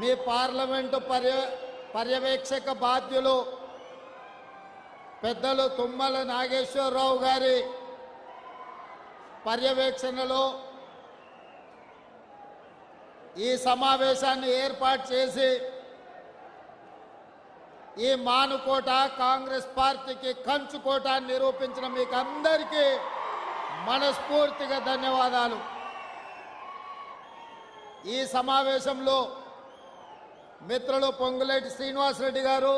మీ parliament పర్య పర్యవేక్షక బాధ్యులు పెద్దలు తుమ్మల నాగేశ్వరరావు గారి పర్యవేక్షణలో ఈ సమావేశాన్ని ఏర్పాటు చేసి ఈ మానుకోట కాంగ్రెస్ పార్టీకి కంచుకోట నిరూపించిన మీకు అందరికీ మనస్ఫూర్తిగా ధన్యవాదాలు. ఈ సమావేశంలో మిత్రులు పొంగులేటి శ్రీనివాసరెడ్డి గారు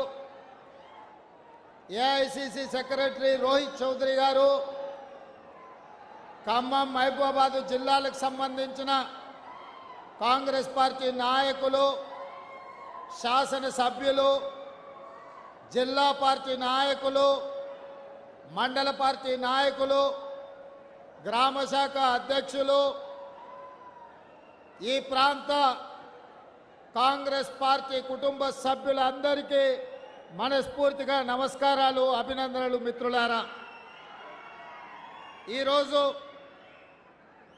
ఏఐసిసి సెక్రటరీ రోహిత్ చౌదరి గారు ఖమ్మం మహబూబాబాద్ జిల్లాలకు సంబంధించిన కాంగ్రెస్ పార్టీ నాయకులు శాసనసభ్యులు జిల్లా పార్టీ నాయకులు మండల పార్టీ నాయకులు గ్రామ శాఖ అధ్యక్షులు ఈ ప్రాంత కాంగ్రెస్ పార్టీ కుటుంబ సభ్యులందరికీ మనస్ఫూర్తిగా నమస్కారాలు అభినందనలు మిత్రులారా. ఈరోజు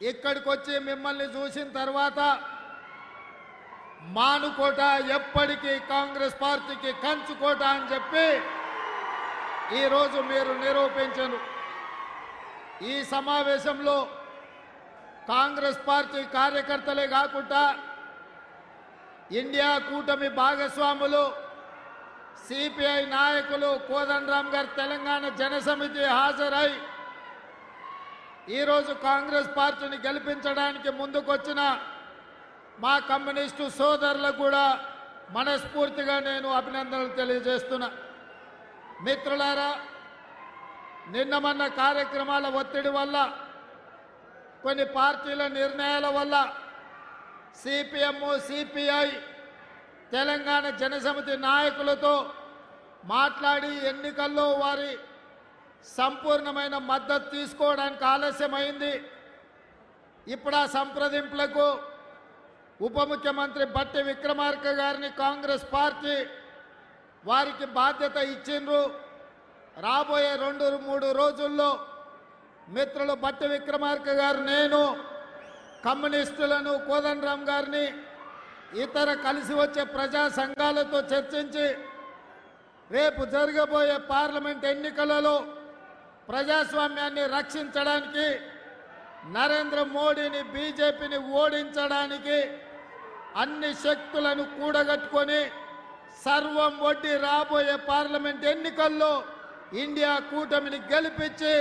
ఇక్కడికి వచ్చి మిమ్మల్ని చూసిన తర్వాత మానుకోట ఎప్పటికీ కాంగ్రెస్ పార్టీకి కంచుకోట అని చెప్పి ఈరోజు మీరు నిరూపించను. ఈ సమావేశంలో కాంగ్రెస్ పార్టీ కార్యకర్తలే కాకుండా ఇండియా కూటమి భాగస్వాములు సిపిఐ నాయకులు కోదండరామ్ గారు తెలంగాణ జనసమితి హాజరై ఈరోజు కాంగ్రెస్ పార్టీని గెలిపించడానికి ముందుకొచ్చిన మా కమ్యూనిస్టు సోదరులకు కూడా మనస్ఫూర్తిగా నేను అభినందనలు తెలియజేస్తున్నా. మిత్రులారా నిన్న మొన్న కార్యక్రమాల ఒత్తిడి వల్ల కొన్ని పార్టీల నిర్ణయాల వల్ల సిపిఎం సిపిఐ తెలంగాణ జనసమితి నాయకులతో మాట్లాడి ఎన్నికల్లో వారి సంపూర్ణమైన మద్దతు తీసుకోవడానికి ఆలస్యమైంది. ఇప్పుడు ఆ సంప్రదింపులకు ఉప ముఖ్యమంత్రి బట్టి విక్రమార్క గారిని కాంగ్రెస్ పార్టీ వారికి బాధ్యత ఇచ్చిండ్రు. రాబోయే రెండు మూడు రోజుల్లో మిత్రులు బట్టి విక్రమార్క గారు నేను కమ్యూనిస్టులను కోదండరామ్ గారిని ఇతర కలిసి వచ్చే ప్రజా సంఘాలతో చర్చించి రేపు జరగబోయే పార్లమెంట్ ఎన్నికలలో ప్రజాస్వామ్యాన్ని రక్షించడానికి నరేంద్ర మోడీని బీజేపీని ఓడించడానికి అన్ని శక్తులను కూడగట్టుకొని సర్వం వడ్డి రాబోయే పార్లమెంట్ ఎన్నికల్లో ఇండియా కూటమిని గెలిపించి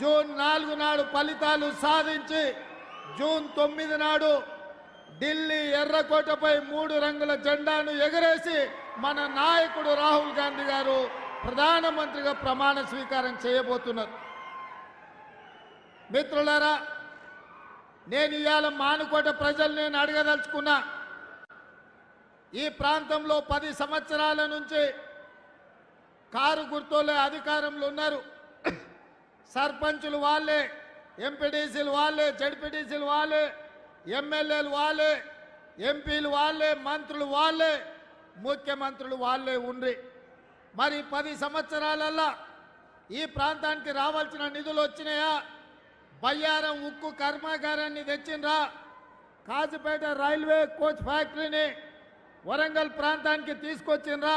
జూన్ నాలుగు నాడు ఫలితాలు సాధించి జూన్ తొమ్మిది నాడు ఢిల్లీ ఎర్రకోటపై మూడు రంగుల జెండాను ఎగరేసి మన నాయకుడు రాహుల్ గాంధీ గారు ప్రధానమంత్రిగా ప్రమాణ స్వీకారం చేయబోతున్నారు. మిత్రులారా నేను ఇవాళ మానుకోట ప్రజలు నేను అడగదలుచుకున్నా. ఈ ప్రాంతంలో పది సంవత్సరాల నుంచి కారు గుర్తులే అధికారంలో ఉన్నారు. సర్పంచులు వాళ్ళే ఎంపీడీసీలు వాళ్ళే జడ్పీటీసీలు వాళ్ళే ఎమ్మెల్యేలు వాళ్ళే ఎంపీలు వాళ్ళే మంత్రులు వాళ్ళే ముఖ్యమంత్రులు వాళ్ళే ఉండ్రి. మరి పది సంవత్సరాలల్లా ఈ ప్రాంతానికి రావాల్సిన నిధులు వచ్చినాయా? బయ్యారం ఉక్కు కర్మాగారాన్ని తెచ్చిండ్రా? కాజుపేట రైల్వే కోచ్ ఫ్యాక్టరీని వరంగల్ ప్రాంతానికి తీసుకొచ్చిండ్రా?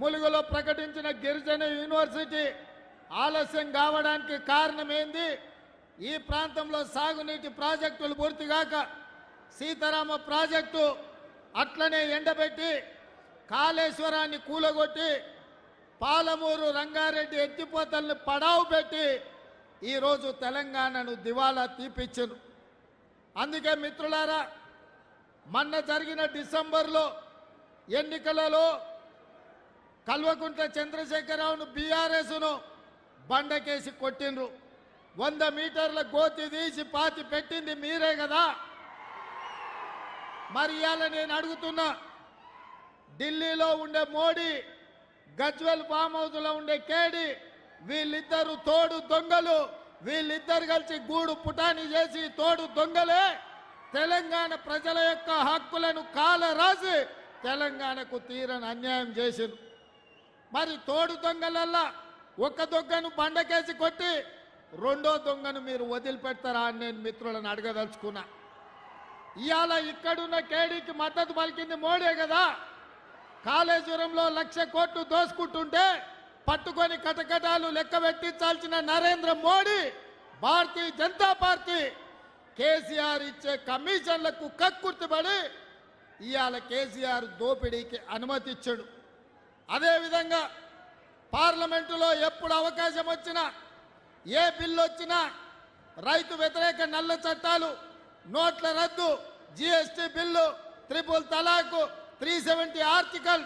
ములుగులో ప్రకటించిన గిరిజన యూనివర్సిటీ ఆలస్యం కావడానికి కారణమైంది? ఈ ప్రాంతంలో సాగునీటి ప్రాజెక్టులు పూర్తిగాక సీతారామ ప్రాజెక్టు అట్లనే ఎండబెట్టి కాళేశ్వరాన్ని కూలగొట్టి పాలమూరు రంగారెడ్డి ఎత్తిపోతల్ని పడావు పెట్టి ఈరోజు తెలంగాణను దివాలా తీపిచ్చను అందుకే మిత్రులారా మొన్న జరిగిన డిసెంబర్లో ఎన్నికలలో కల్వకుంట్ల చంద్రశేఖరరావును బీఆర్ఎస్ను బండకేసి కొట్టిండ్రు. వంద మీటర్ల గోతి తీసి పాతి పెట్టింది మీరే కదా. మరి ఇవాళ నేను అడుగుతున్నా ఢిల్లీలో ఉండే మోడీ గజ్వెల్ ఫామ్ హౌస్లో ఉండే కేడి వీళ్ళిద్దరు తోడు దొంగలు వీళ్ళిద్దరు కలిసి గూడు పుటాని చేసి తోడు దొంగలే. తెలంగాణ ప్రజల యొక్క హక్కులను కాల రాసి తెలంగాణకు తీరని అన్యాయం చేసింది మరి తోడు దొంగలల్లా ఒక దొంగను బండకేసి కొట్టి రెండో దొంగను మీరు వదిలిపెడతారా అని నేను మిత్రులను అడగదలుచుకున్నా. ఇవాళ ఇక్కడున్న కేడీకి మద్దతు పలికింది మోడే కదా. కాళేశ్వరంలో లక్ష కోట్లు దోసుకుంటుంటే పట్టుకొని కటకటాలు లెక్క పెట్టించాల్సిన నరేంద్ర మోడీ భారతీయ జనతా పార్టీ కేసీఆర్ ఇచ్చే కమిషన్లకు కక్కుర్తిపడి ఇవాళ కేసీఆర్ దోపిడీకి అనుమతి ఇచ్చాడు అదేవిధంగా పార్లమెంటులో ఎప్పుడు అవకాశం వచ్చినా ఏ బిల్లు వచ్చినా రైతు వ్యతిరేక నల్ల చట్టాలు నోట్ల రద్దు GST bill triple talaq three seventy article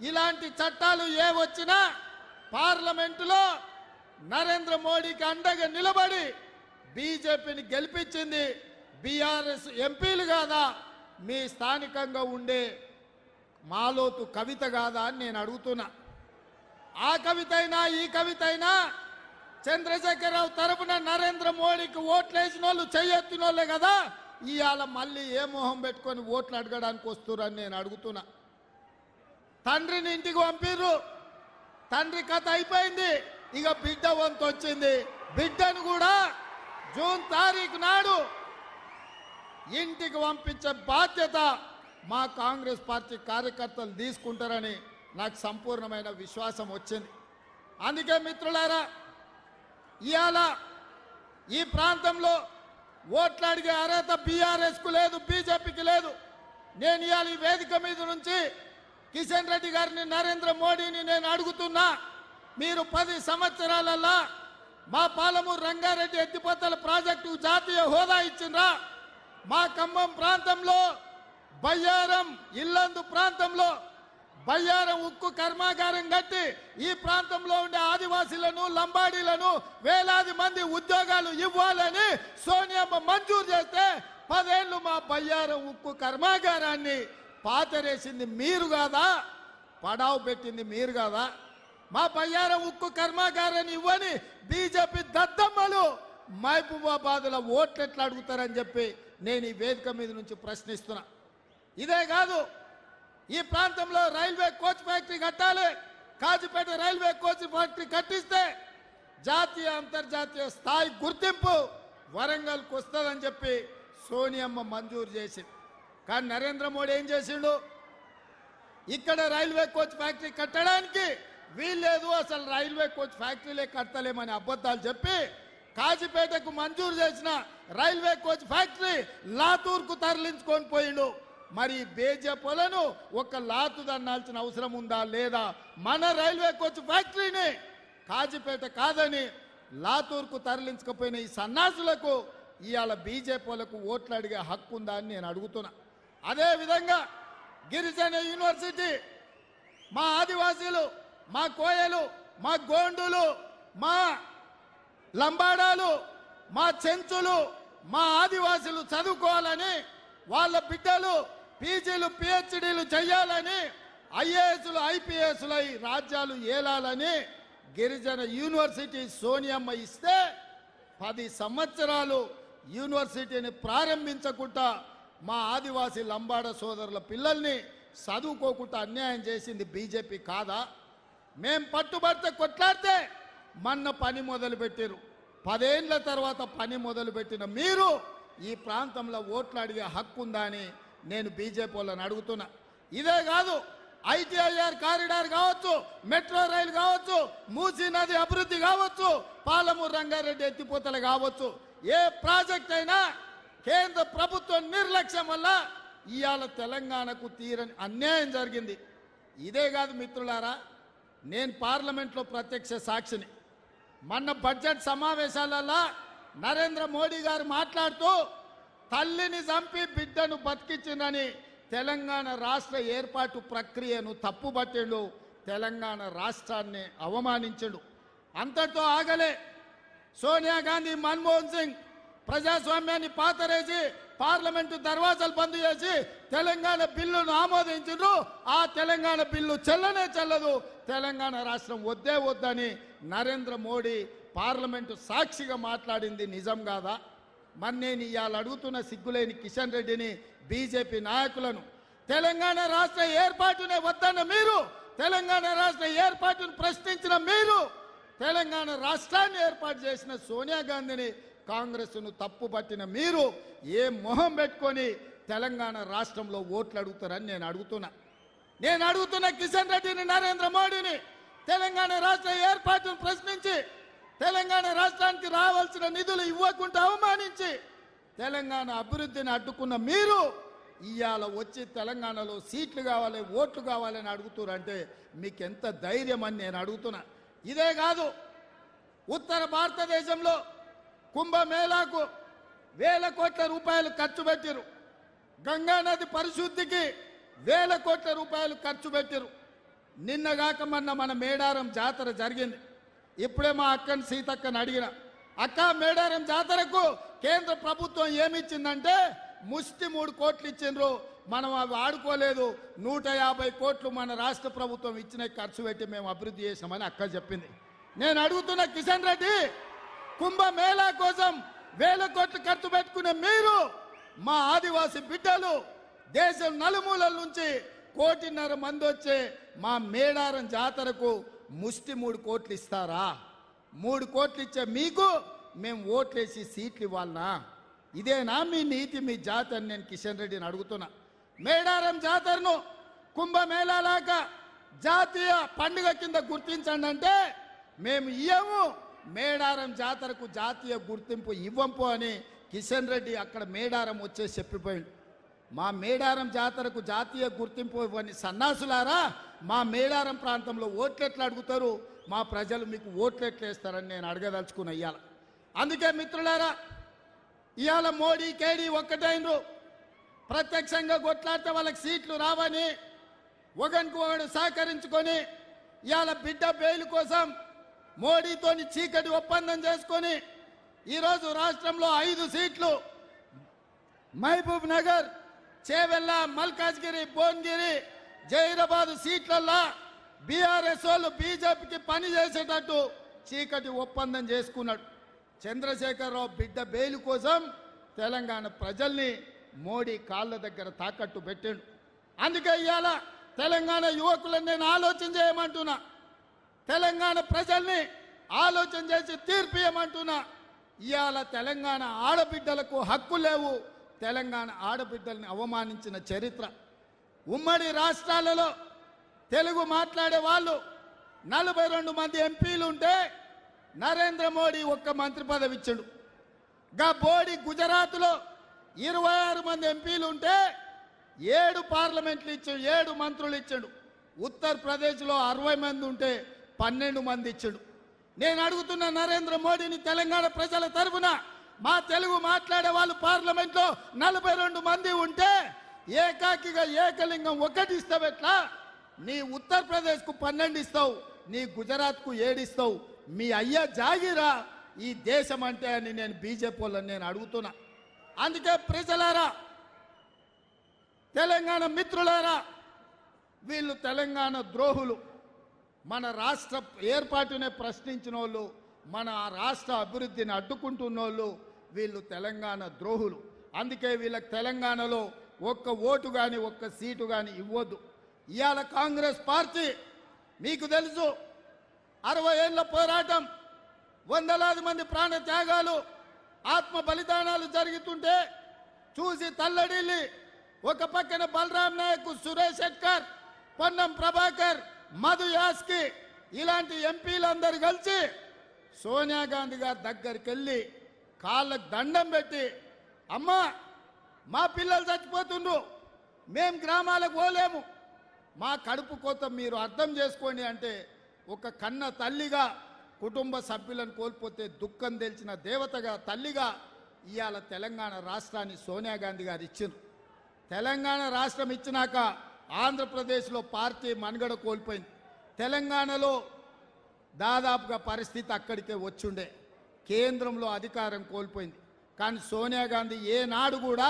ఇలాంటి చట్టాలు ఏ వచ్చినా పార్లమెంటులో నరేంద్ర మోడీకి అండగా నిలబడి బీజేపీని గెలిపించింది బీఆర్ఎస్ ఎంపీలు కాదా? మీ స్థానికంగా ఉండే మాలోతు కవిత కాదా అని నేను అడుగుతున్నా. ఆ కవిత అయినా ఈ కవిత అయినా చంద్రశేఖరరావు తరపున నరేంద్ర మోడీకి ఓట్లు వేసిన వాళ్ళు చెయ్యెత్తిన వాళ్ళే కదా? ఇవాళ మళ్ళీ ఏ మొహం పెట్టుకొని ఓట్లు అడగడానికి వస్తురని నేను అడుగుతున్నా. తండ్రిని ఇంటికి పంపిర్రు. తండ్రి కథ అయిపోయింది. ఇక బిడ్డ వంతు వచ్చింది. బిడ్డను కూడా జూన్ తారీఖు నాడు ఇంటికి పంపించే బాధ్యత మా కాంగ్రెస్ పార్టీ కార్యకర్తలు తీసుకుంటారని నాకు సంపూర్ణమైన విశ్వాసం వచ్చింది. అందుకే మిత్రులారా ఇవాళ ఈ ప్రాంతంలో ఓట్లు అడిగే అర్హత బీఆర్ఎస్కు లేదు బీజేపీకి లేదు. నేను ఇవాళ ఈ వేదిక మీద నుంచి కిషన్ రెడ్డి గారిని నరేంద్ర మోడీని నేను అడుగుతున్నా. మీరు పది సంవత్సరాలల్లా మా పాలమూరు రంగారెడ్డి ఎత్తిపోతల ప్రాజెక్టు జాతీయ హోదా ఇచ్చిండ్రా. మా ఖమ్మం ప్రాంతంలో బయ్యారం ఇల్లందు ప్రాంతంలో బయ్యారం ఉక్కు కర్మాగారం కట్టి ఈ ప్రాంతంలో ఉండే ఆదివాసీలను లంబాడీలను వేలాది మంది ఉద్యోగాలు ఇవ్వాలని సోనియమ్మ మంజూరు చేస్తే పదేళ్ళు మా బయ్యారం ఉక్కు కర్మాగారాన్ని పాతరేసింది మీరు కాదా? పడావు పెట్టింది మీరు కాదా? మా బయ్యారం ఉక్కు కర్మాగారాన్ని ఇవ్వని బీజేపీ దద్దమ్మలు మహబూబాబాద్లో ఓట్లు ఎట్లా అడుగుతారని చెప్పి నేను ఈ వేదిక మీద నుంచి ప్రశ్నిస్తున్నా. ఇదే కాదు ఈ ప్రాంతంలో రైల్వే కోచ్ ఫ్యాక్టరీ కట్టాలి. కాజీపేట రైల్వే కోచ్ ఫ్యాక్టరీ కట్టిస్తే జాతీయ అంతర్జాతీయ స్థాయి గుర్తింపు వరంగల్కు వస్తుందని చెప్పి సోనియమ్మ మంజూరు చేసింది. కానీ నరేంద్ర మోడీ ఏం చేసిండు? ఇక్కడ రైల్వే కోచ్ ఫ్యాక్టరీ కట్టడానికి వీల్లేదు అసలు రైల్వే కోచ్ ఫ్యాక్టరీలే కట్టలేమని అబద్ధాలు చెప్పి కాజీపేటకు మంజూరు చేసిన రైల్వే కోచ్ ఫ్యాక్టరీ లాతూర్కు తరలించుకొని పోయిండు. మరి బేజపోలను ఒక లాతు దన్నాల్సిన అవసరం ఉందా లేదా? మన రైల్వే కోచ్ ఫ్యాక్టరీని కాజీపేట కాదని లాతూర్కు తరలించకపోయిన ఈ సన్నాసులకు ఇవాళ బీజేపీలకు ఓట్లు అడిగే హక్కు ఉందా అని నేను అడుగుతున్నా. అదేవిధంగా గిరిజన యూనివర్సిటీ మా ఆదివాసీలు మా కోయలు మా గోండులు మా లంబాడాలు మా చెంచులు మా ఆదివాసులు చదువుకోవాలని వాళ్ళ బిడ్డలు పీజీలు పిహెచ్డీలు చేయాలని ఐఏఎస్లు ఐపీఎస్లై రాజ్యాలు ఏలాలని గిరిజన యూనివర్సిటీ సోనియమ్మ ఇస్తే పది సంవత్సరాలు యూనివర్సిటీని ప్రారంభించకుండా మా ఆదివాసీ లంబాడ సోదరుల పిల్లల్ని చదువుకోకుండా అన్యాయం చేసింది బీజేపీ కాదా? మేం పట్టుబడితే కొట్లాడితే మన్న పని మొదలు పెట్టారు పదేండ్ల తర్వాత పని మొదలు పెట్టిన మీరు ఈ ప్రాంతంలో ఓట్లు అడిగే హక్కు ఉందా అని నేను బీజేపీ వాళ్ళని అడుగుతున్నా. ఇదే కాదు ఐటీఐఆర్ కారిడార్ కావచ్చు మెట్రో రైలు కావచ్చు మూసీ నది అభివృద్ధి కావచ్చు పాలమూరు రంగారెడ్డి ఎత్తిపోతలు కావచ్చు. ఏ ప్రాజెక్ట్ అయినా కేంద్ర ప్రభుత్వం నిర్లక్ష్యం వల్ల ఇవాళ తెలంగాణకు తీరని అన్యాయం జరిగింది. ఇదే కాదు మిత్రులారా నేను పార్లమెంట్లో ప్రత్యక్ష సాక్షిని. మొన్న బడ్జెట్ సమావేశాలలో నరేంద్ర మోడీ గారు మాట్లాడుతూ తల్లిని చంపి బిడ్డను బతికించిందని తెలంగాణ రాష్ట్ర ఏర్పాటు ప్రక్రియను తప్పుబట్టిండు తెలంగాణ రాష్ట్రాన్ని అవమానించడు. అంతటితో ఆగలే. సోనియా గాంధీ మన్మోహన్ సింగ్ ప్రజాస్వామ్యాన్ని పాతరేసి పార్లమెంటు దర్వాజాలు బంద్ చేసి తెలంగాణ బిల్లును ఆమోదించారు ఆ తెలంగాణ బిల్లు చెల్లనే చెల్లదు. తెలంగాణ రాష్ట్రం వద్దే వద్దని నరేంద్ర మోడీ పార్లమెంటు సాక్షిగా మాట్లాడింది నిజం కాదా? మరి నేను ఇవాళ అడుగుతున్న సిగ్గులేని కిషన్ రెడ్డిని బీజేపీ నాయకులను తెలంగాణ రాష్ట్ర ఏర్పాటునే వద్దన్న మీరు తెలంగాణ రాష్ట్ర ఏర్పాటును ప్రశ్నించిన మీరు తెలంగాణ రాష్ట్రాన్ని ఏర్పాటు చేసిన సోనియా గాంధీని కాంగ్రెస్ను తప్పుపట్టిన మీరు ఏ మొహం పెట్టుకొని తెలంగాణ రాష్ట్రంలో ఓట్లు అడుగుతారని నేను అడుగుతున్నా. నేను అడుగుతున్న కిషన్ రెడ్డిని నరేంద్ర మోడీని తెలంగాణ రాష్ట్ర ఏర్పాటును ప్రశ్నించి తెలంగాణ రాష్ట్రానికి రావాల్సిన నిధులు ఇవ్వకుండా అవమానించి తెలంగాణ అభివృద్ధిని అడ్డుకున్న మీరు ఇవాళ వచ్చి తెలంగాణలో సీట్లు కావాలి ఓట్లు కావాలని అడుగుతున్నారంటే మీకు ఎంత ధైర్యం అని నేను అడుగుతున్నా. ఇదే కాదు ఉత్తర భారతదేశంలో కుంభమేళాకు వేల కోట్ల రూపాయలు ఖర్చు పెట్టారు గంగా నది పరిశుద్ధికి వేల కోట్ల రూపాయలు ఖర్చు పెట్టారు నిన్నగాక మొన్న మన మేడారం జాతర జరిగింది. ఇప్పుడే మా అక్కని సీతక్కని అడిగిన అక్క మేడారం జాతరకు కేంద్ర ప్రభుత్వం ఏమిచ్చిందంటే ముష్టి మూడు కోట్లు ఇచ్చిండ్రు. మనం అవి ఆడుకోలేదు. నూట యాభై కోట్లు మన రాష్ట్ర ప్రభుత్వం ఇచ్చిన ఖర్చు పెట్టి మేము అభివృద్ధి చేసామని అక్క చెప్పింది. నేను అడుగుతున్న కిషన్ రెడ్డి కుంభమేళా కోసం వేల కోట్లు ఖర్చు పెట్టుకునే మీరు మా ఆదివాసి బిడ్డలు దేశం నలుమూలల నుంచి కోటిన్నర మంది వచ్చే మా మేడారం జాతరకు ముష్టి మూడు కోట్లు ఇస్తారా? మూడు కోట్లు ఇచ్చే మీకు మేము ఓట్లేసి సీట్లు ఇవ్వాలనా? ఇదేనా మీ నీతి మీ జాతి అని నేను కిషన్ రెడ్డిని అడుగుతున్నా. మేడారం జాతరను కుంభమేళాలాగా జాతీయ పండుగ కింద గుర్తించండి అంటే మేము ఇయ్యము. మేడారం జాతరకు జాతీయ గుర్తింపు ఇవ్వంపు అని కిషన్ రెడ్డి అక్కడ మేడారం వచ్చేసి చెప్పిపోయింది మా మేడారం జాతరకు జాతీయ గుర్తింపు ఇవ్వని సన్నాసులారా మా మేడారం ప్రాంతంలో ఓట్లెట్లు అడుగుతారు. మా ప్రజలు మీకు ఓట్లెట్లు వేస్తారని నేను అడగదలుచుకున్న ఇవాళ అందుకే మిత్రులారా ఇవాళ మోడీ కేడీ ఒక్కటైనరు. ప్రత్యక్షంగా కొట్లాడితే వాళ్ళకి సీట్లు రావని ఒకరికి ఒకడు సహకరించుకొని ఇవాళ బిడ్డ బెయిల్ కోసం మోడీతోని చీకటి ఒప్పందం చేసుకొని ఈరోజు రాష్ట్రంలో ఐదు సీట్లు. మహబూబ్ నగర్ చేవెళ్ళ మల్కాజ్గిరి భువనగిరి జైరాబాద్ సీట్లల్లో బీఆర్ఎస్ వాళ్ళు బీజేపీకి పని చేసేటట్టు చీకటి ఒప్పందం చేసుకున్నాడు. చంద్రశేఖరరావు బిడ్డ బెయిల్ కోసం తెలంగాణ ప్రజల్ని మోడీ కాళ్ళ దగ్గర తాకట్టు పెట్టాడు. అందుకే ఇవాళ తెలంగాణ యువకులను నేను ఆలోచన చేయమంటున్నా. తెలంగాణ ప్రజల్ని ఆలోచన చేసి తీర్పు ఇవ్వమంటున్నా ఇవాళ తెలంగాణ ఆడబిడ్డలకు హక్కు లేవు. తెలంగాణ ఆడబిడ్డల్ని అవమానించిన చరిత్ర. ఉమ్మడి రాష్ట్రాలలో తెలుగు మాట్లాడే వాళ్ళు నలభై రెండు మంది ఎంపీలు ఉంటే నరేంద్ర మోడీ ఒక్క మంత్రి పదవి ఇచ్చాడు. గా బోడి గుజరాత్లో ఇరవై ఆరు మంది ఎంపీలు ఉంటే ఏడు పార్లమెంట్లు ఇచ్చాడు ఏడు మంత్రులు ఇచ్చాడు. ఉత్తరప్రదేశ్లో అరవై మంది ఉంటే పన్నెండు మంది ఇచ్చాడు. నేను అడుగుతున్న నరేంద్ర మోడీని తెలంగాణ ప్రజల తరఫున మా తెలుగు మాట్లాడే వాళ్ళు పార్లమెంట్లో నలభై రెండు మంది ఉంటే ఏకాకిగా ఏకలింగం ఒకటి ఇస్తావు ఎట్లా? నీ ఉత్తరప్రదేశ్కు పన్నెండు ఇస్తావు నీ గుజరాత్కు ఏడిస్తావు మీ అయ్య జాగిరా ఈ దేశం అంటే అని నేను బీజేపీ వాళ్ళని నేను అడుగుతున్నా. అందుకే ప్రజలారా తెలంగాణ మిత్రులారా వీళ్ళు తెలంగాణ ద్రోహులు. మన రాష్ట్ర ఏర్పాటునే ప్రశ్నించిన వాళ్ళు మన రాష్ట్ర అభివృద్ధిని అడ్డుకుంటున్న వాళ్ళు వీళ్ళు తెలంగాణ ద్రోహులు. అందుకే వీళ్ళకి తెలంగాణలో ఒక్క ఓటు కానీ ఒక్క సీటు కానీ ఇవ్వద్దు. ఇవాళ కాంగ్రెస్ పార్టీ మీకు తెలుసు అరవై ఏళ్ళ పోరాటం వందలాది మంది ప్రాణ త్యాగాలు ఆత్మ బలిదానాలు జరుగుతుంటే చూసి తల్లడిల్లి ఒక పక్కన బలరాం నాయక్ సురేష్ శెట్కర్ పొన్నం ప్రభాకర్ మధు యాస్కి ఇలాంటి ఎంపీలందరూ కలిసి సోనియా గాంధీ గారి దగ్గరికి వెళ్ళి కాళ్ళకు దండం పెట్టి అమ్మ మా పిల్లలు చచ్చిపోతుండ్రు. మేం గ్రామాలకు పోలేము. మా కడుపు కోత మీరు అర్థం చేసుకోండి అంటే ఒక కన్న తల్లిగా కుటుంబ సభ్యులను కోల్పోతే దుఃఖం తెలిసిన దేవతగా తల్లిగా ఇవాళ తెలంగాణ రాష్ట్రాన్ని సోనియా గాంధీ గారు ఇచ్చిండ్రు. తెలంగాణ రాష్ట్రం ఇచ్చినాక ఆంధ్రప్రదేశ్లో పార్టీ మనుగడ కోల్పోయింది. తెలంగాణలో దాదాపుగా పరిస్థితి అక్కడికే వచ్చుండే. కేంద్రంలో అధికారం కోల్పోయింది. కానీ సోనియా గాంధీ ఏనాడు కూడా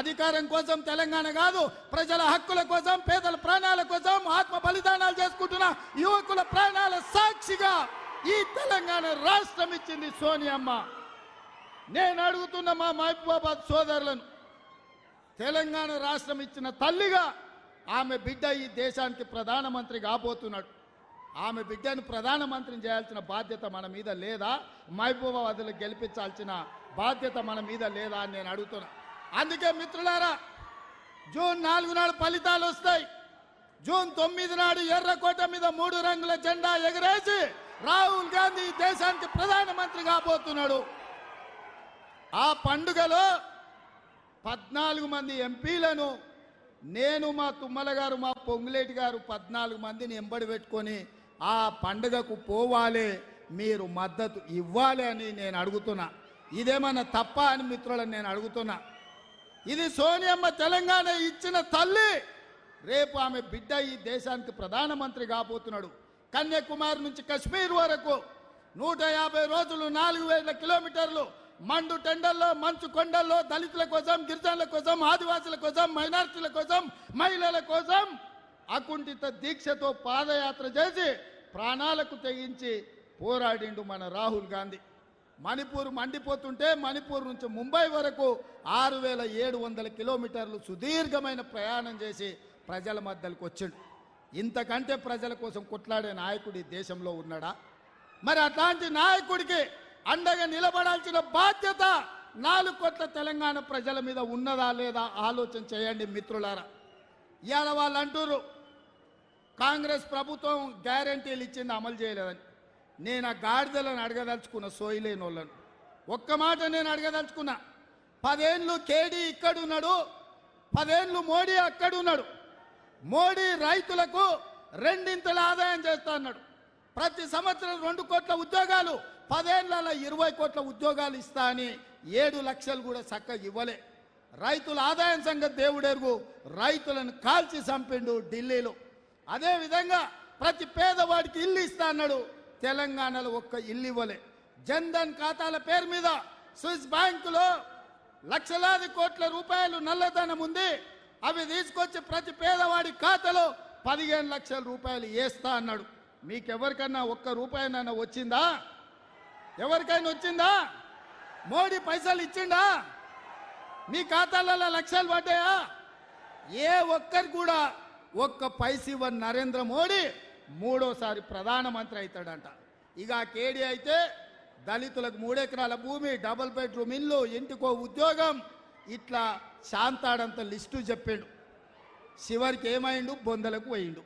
అధికారం కోసం తెలంగాణ కాదు ప్రజల హక్కుల కోసం పేదల ప్రాణాల కోసం ఆత్మ బలిదానాలు చేసుకుంటున్న యువకుల ప్రాణాల సాక్షిగా ఈ తెలంగాణ రాష్ట్రం ఇచ్చింది సోనియమ్మ. నేను అడుగుతున్న మా మహబూబాబాద్ సోదరులను తెలంగాణ రాష్ట్రం ఇచ్చిన తల్లిగా ఆమె బిడ్డ ఈ దేశానికి ప్రధానమంత్రి కాబోతున్నాడు. ఆమె బిడ్డను ప్రధానమంత్రిని చేయాల్సిన బాధ్యత మన మీద లేదా? మహబూబాబాద్లు గెలిపించాల్సిన బాధ్యత మన మీద లేదా అని నేను అడుగుతున్నా. అందుకే మిత్రులారా జూన్ నాలుగు నాడు ఫలితాలు వస్తాయి. జూన్ తొమ్మిది నాడు ఎర్రకోట మీద మూడు రంగుల జెండా ఎగరేసి రాహుల్ గాంధీ దేశానికి ప్రధానమంత్రి కాబోతున్నాడు. ఆ పండుగలో పద్నాలుగు మంది ఎంపీలను నేను మా తుమ్మల గారు మా పొంగులేటి గారు పద్నాలుగు మందిని ఎంబడి పెట్టుకొని ఆ పండుగకు పోవాలి మీరు మద్దతు ఇవ్వాలి అని నేను అడుగుతున్నా. ఇదేమన్నా తప్ప అని మిత్రులను నేను అడుగుతున్నా. ఇది సోనియమ్మ తెలంగాణ ఇచ్చిన తల్లి. రేపు ఆమె బిడ్డ ఈ దేశానికి ప్రధానమంత్రి కాబోతున్నాడు. కన్యాకుమారి నుంచి కశ్మీర్ వరకు నూట యాభై రోజులు నాలుగు వేల కిలోమీటర్లు మండు టెండల్లో మంచు కొండల్లో దళితుల కోసం గిరిజనుల కోసం ఆదివాసుల కోసం మైనార్టీల కోసం మహిళల కోసం అకుంఠిత దీక్షతో పాదయాత్ర చేసి ప్రాణాలకు తెగించి పోరాడిండు మన రాహుల్ గాంధీ. మణిపూర్ మండిపోతుంటే మణిపూర్ నుంచి ముంబై వరకు ఆరు వేల ఏడు వందల కిలోమీటర్లు సుదీర్ఘమైన ప్రయాణం చేసి ప్రజల మధ్యలోకి వచ్చిండు. ఇంతకంటే ప్రజల కోసం కొట్లాడే నాయకుడు ఈ దేశంలో ఉన్నాడా? మరి అట్లాంటి నాయకుడికి అండగా నిలబడాల్సిన బాధ్యత నాలుగు కోట్ల తెలంగాణ ప్రజల మీద ఉన్నదా లేదా ఆలోచన చేయండి మిత్రులారా. ఇవాళ వాళ్ళు అంటున్నారు కాంగ్రెస్ ప్రభుత్వం గ్యారంటీలు ఇచ్చింది అమలు చేయలేదని. నేను ఆ గాడిదలను అడగదలుచుకున్న సోయిలేని వాళ్ళను ఒక్క మాట నేను అడగదలుచుకున్నా. పదేళ్ళు కేడీ ఇక్కడున్నాడు పదేళ్ళు మోడీ అక్కడున్నాడు. మోడీ రైతులకు రెండింతల ఆదాయం చేస్తా అన్నాడు. ప్రతి సంవత్సరం రెండు కోట్ల ఉద్యోగాలు పదేళ్ళలో ఇరవై కోట్ల ఉద్యోగాలు ఇస్తా అని ఏడు లక్షలు కూడా చక్కగా ఇవ్వలే. రైతుల ఆదాయం సంగతి దేవుడెరుగు రైతులను కాల్చి చంపిండు ఢిల్లీలో. అదే విధంగా ప్రతి పేదవాడికి ఇల్లు ఇస్తా అన్నాడు తెలంగాణలో ఒక్క ఇల్లు ఇవ్వలే. జన్ధన్ ఖాతాల పేరు మీద స్విస్ బ్యాంకులో లక్షలాది కోట్ల రూపాయలు నల్లధనం ఉంది. అవి తీసుకొచ్చి ప్రతి పేదవాడి ఖాతాలో పదిహేను లక్షల రూపాయలు వేస్తా అన్నాడు. మీకెవరికన్నా ఒక్క రూపాయనైనా వచ్చిందా? ఎవరికైనా వచ్చిందా? మోడీ పైసలు ఇచ్చిండా? మీ ఖాతాలలో లక్షలు పడ్డాయా? ఏ ఒక్కరు కూడా ఒక్క పైసివ నరేంద్ర మోడీ మూడోసారి ప్రధానమంత్రి అవుతాడంట. ఇక కేడీ అయితే దళితులకు మూడెకరాల భూమి డబుల్ బెడ్రూమ్ ఇల్లు ఇంటికో ఉద్యోగం ఇట్లా శాంతాడంత లిస్టు చెప్పాడు. చివరికి ఏమైండు? బొందలకు పోయిండు.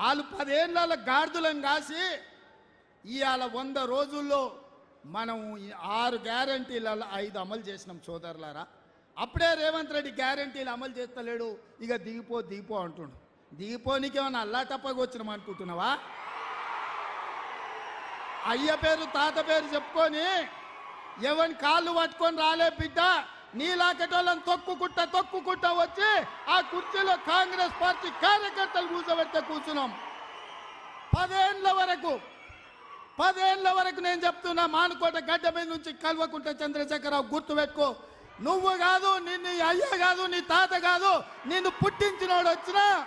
వాళ్ళు పదేళ్ళ గాడిదలను కాసి ఇవాళ వంద రోజుల్లో మనం ఈ ఆరు గ్యారంటీలలో ఐదు అమలు చేసినాం సోదరులారా. అప్పుడే రేవంత్ రెడ్డి గ్యారంటీలు అమలు చేస్తలేడు. ఇక దిగిపో దిగిపో అంటుండు. దిగిపోనికి ఏమైనా అల్లాటప్పగా వచ్చినాం అనుకుంటున్నావా? అయ్య పేరు తాత పేరు చెప్పుకొని ఎవరిని కాళ్ళు పట్టుకొని రాలే బిడ్డ. నీలాకటోళ్ళని తొక్కుకుంటా తొక్కుకుంటా వచ్చి ఆ కుర్చీలో కాంగ్రెస్ పార్టీ కార్యకర్తలు కూర్చోబెట్టే కూర్చున్నాం. పదేండ్ల వరకు పదేళ్ళ వరకు నేను చెప్తున్నా మానుకోట గడ్డ మీద నుంచి కల్వకుంట చంద్రశేఖరరావు గుర్తుపెట్టుకో నువ్వు కాదు నిన్ను అయ్య కాదు నీ తాత కాదు నిన్ను పుట్టించినోడు వచ్చినా.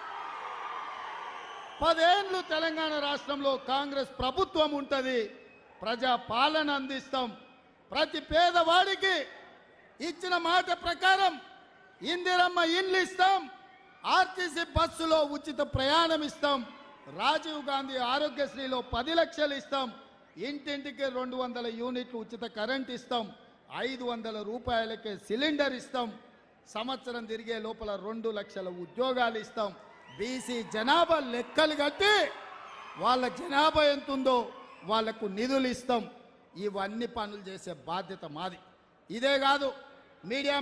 పదేళ్ళు తెలంగాణ రాష్ట్రంలో కాంగ్రెస్ ప్రభుత్వం ఉంటుంది. ప్రజా పాలన అందిస్తాం. ప్రతి పేదవాడికి ఇచ్చిన మాట ప్రకారం ఇందిరమ్మ ఇండ్లు ఇస్తాం. ఆర్టీసీ బస్సులో ఉచిత ప్రయాణం ఇస్తాం. రాజీవ్ గాంధీ ఆరోగ్యశ్రీలో పది లక్షలు ఇస్తాం. ఇంటింటికి రెండు వందల యూనిట్లు ఉచిత కరెంట్ ఇస్తాం. ఐదు వందల రూపాయలకే సిలిండర్ ఇస్తాం. సంవత్సరం తిరిగే లోపల రెండు లక్షల ఉద్యోగాలు ఇస్తాం. బీసీ జనాభా లెక్కలు కట్టి వాళ్ళ జనాభా ఎంత ఉందో వాళ్ళకు నిధులు ఇస్తాం. ఇవన్నీ పనులు చేసే బాధ్యత మాది. ఇదే కాదు మీడియా